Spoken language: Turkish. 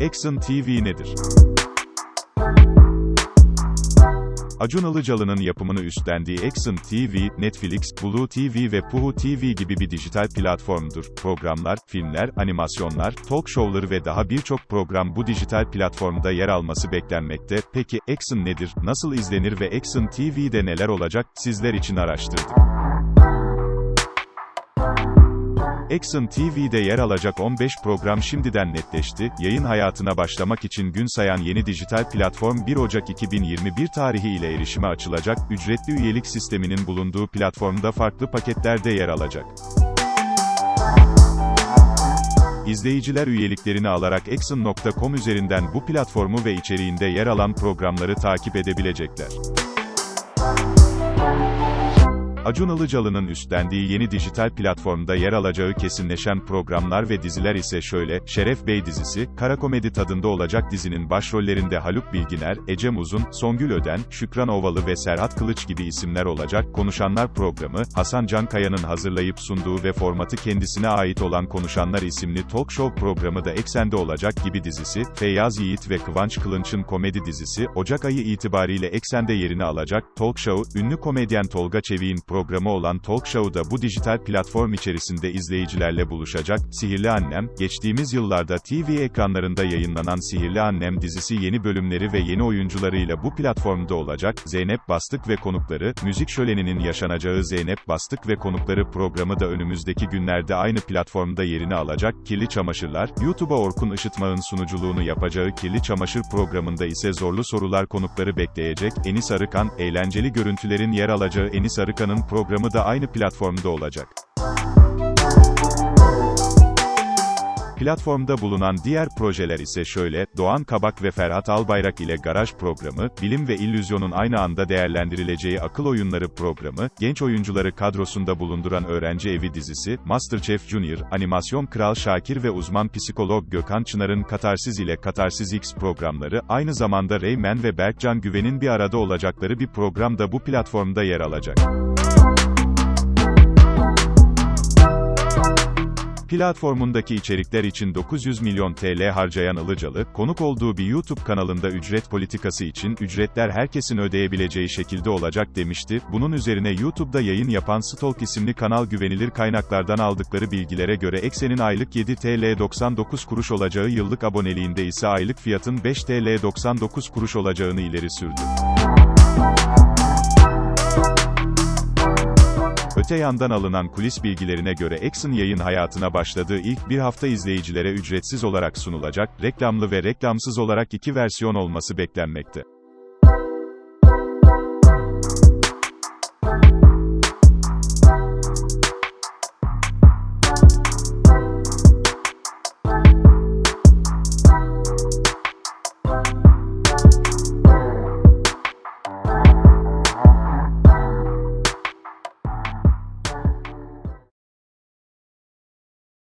Exxon TV nedir? Acun Ilıcalı'nın yapımını üstlendiği Exxon TV, Netflix, Blue TV ve Puhu TV gibi bir dijital platformdur. Programlar, filmler, animasyonlar, talk show'ları ve daha birçok program bu dijital platformda yer alması beklenmekte. Peki, Exxon nedir, nasıl izlenir ve Exxon TV'de neler olacak, sizler için araştırdık. Exxon TV'de yer alacak 15 program şimdiden netleşti. Yayın hayatına başlamak için gün sayan yeni dijital platform 1 Ocak 2021 tarihi ile erişime açılacak. Ücretli üyelik sisteminin bulunduğu platformda farklı paketlerde yer alacak. İzleyiciler üyeliklerini alarak Exxon.com üzerinden bu platformu ve içeriğinde yer alan programları takip edebilecekler. Acun Ilıcalı'nın üstlendiği yeni dijital platformda yer alacağı kesinleşen programlar ve diziler ise şöyle, Şeref Bey dizisi, kara komedi tadında olacak dizinin başrollerinde Haluk Bilginer, Ecem Uzun, Songül Öden, Şükran Ovalı ve Serhat Kılıç gibi isimler olacak. Konuşanlar programı, Hasan Cankaya'nın hazırlayıp sunduğu ve formatı kendisine ait olan Konuşanlar isimli talk show programı da eksende olacak gibi dizisi, Feyyaz Yiğit ve Kıvanç Kılınç'ın komedi dizisi, Ocak ayı itibariyle eksende yerini alacak. Talk show, ünlü komedyen Tolga Çevik'in programı olan Talk Show'da bu dijital platform içerisinde izleyicilerle buluşacak. Sihirli Annem, geçtiğimiz yıllarda TV ekranlarında yayınlanan Sihirli Annem dizisi yeni bölümleri ve yeni oyuncularıyla bu platformda olacak. Zeynep Bastık ve konukları, müzik şöleninin yaşanacağı Zeynep Bastık ve konukları programı da önümüzdeki günlerde aynı platformda yerini alacak. Kirli Çamaşırlar, YouTube'a Orkun Işıtmağ'ın sunuculuğunu yapacağı Kirli Çamaşır programında ise zorlu sorular konukları bekleyecek. Enis Arıkan, eğlenceli görüntülerin yer alacağı Enis Arıkan'ın programı da aynı platformda olacak. Platformda bulunan diğer projeler ise şöyle, Doğan Kabak ve Ferhat Albayrak ile Garaj programı, bilim ve illüzyonun aynı anda değerlendirileceği akıl oyunları programı, genç oyuncuları kadrosunda bulunduran Öğrenci Evi dizisi, Masterchef Junior, animasyon Kral Şakir ve uzman psikolog Gökhan Çınar'ın Katarsiz ile Katarsiz X programları, aynı zamanda Reymen ve Berkcan Güven'in bir arada olacakları bir program da bu platformda yer alacak. Platformundaki içerikler için 900 milyon TL harcayan Ilıcalı, konuk olduğu bir YouTube kanalında ücret politikası için ücretler herkesin ödeyebileceği şekilde olacak demişti. Bunun üzerine YouTube'da yayın yapan Stalk isimli kanal güvenilir kaynaklardan aldıkları bilgilere göre Eksen'in aylık 7 TL 99 kuruş olacağı yıllık aboneliğinde ise aylık fiyatın 5 TL 99 kuruş olacağını ileri sürdü. Öte yandan alınan kulis bilgilerine göre Exxon yayın hayatına başladığı ilk bir hafta izleyicilere ücretsiz olarak sunulacak, reklamlı ve reklamsız olarak iki versiyon olması beklenmekte.